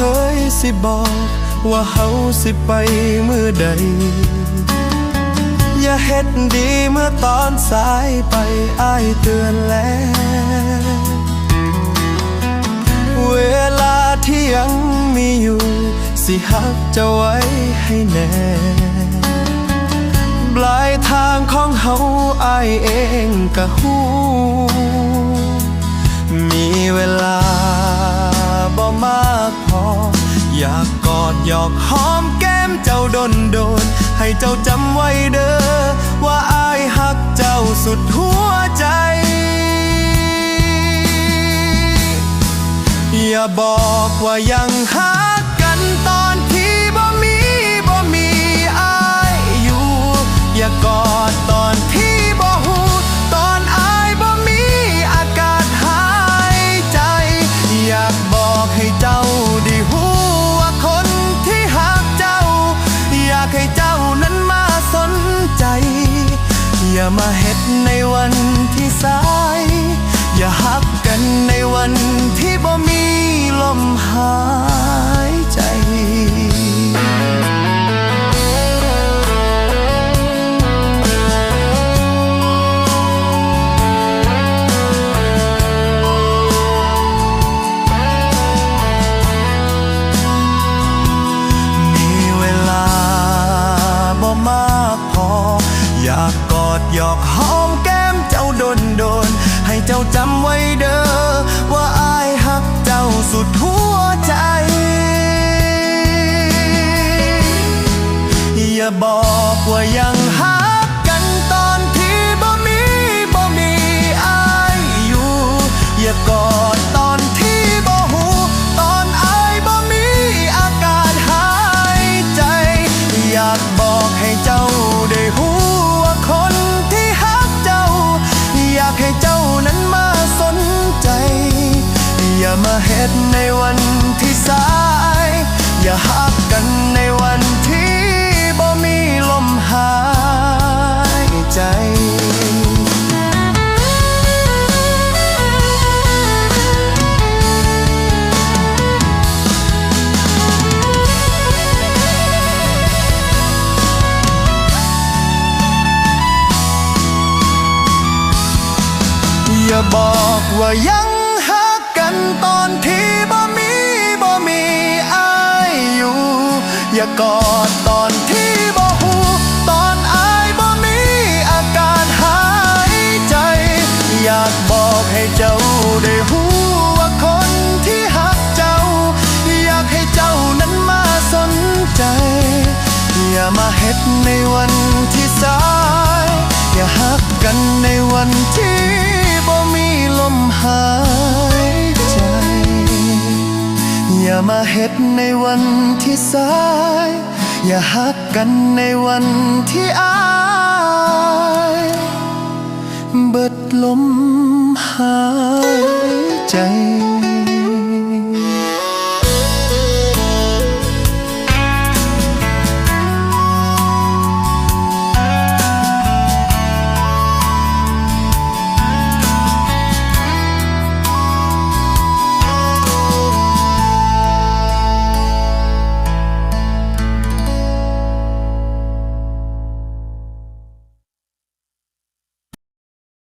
เคยสิบอก ว่าเฮาสิไปเมื่อใด อย่าเฮ็ดดีเมื่อตอนสายไปอ้ายเตือนแล้ว เวลาที่ยังมีอยู่ สิหักจะไว้ให้แน่ปลายทางของเฮาอายเองก็หู ให้เจ้าจำไว้เด้อว่าอายหักเจ้าสุดหัวใจ อย่าบอกว่ายังหักกันตอนที่บ่มีบ่มีอายอยู่ อย่ากอด มาเฮ็ดในวันที่สาย อย่าหักกันในวันที่บ่มีลมหาย ว้เด้อว่าอายหักเจ้าสุดหัวใจ อย่าบอกว่ายังหัก ที่สาย อย่าหักกันในวันที่บ่มีลมหายใจอย่าบอกว่ายังหักกันตอนที่ อย่ากอดตอนที่บ่หูตอนอายบ่มีอาการหายใจ อยากบอกให้เจ้าได้หูว่าคนที่หักเจ้า อยากให้เจ้านั้นมาสนใจ อย่ามาเฮ็ดในวันที่สาย อย่าหักกันในวันที่บ่มีลมหาย มาเฮ็ดในวันที่สาย อย่าหักกันในวันที่อาย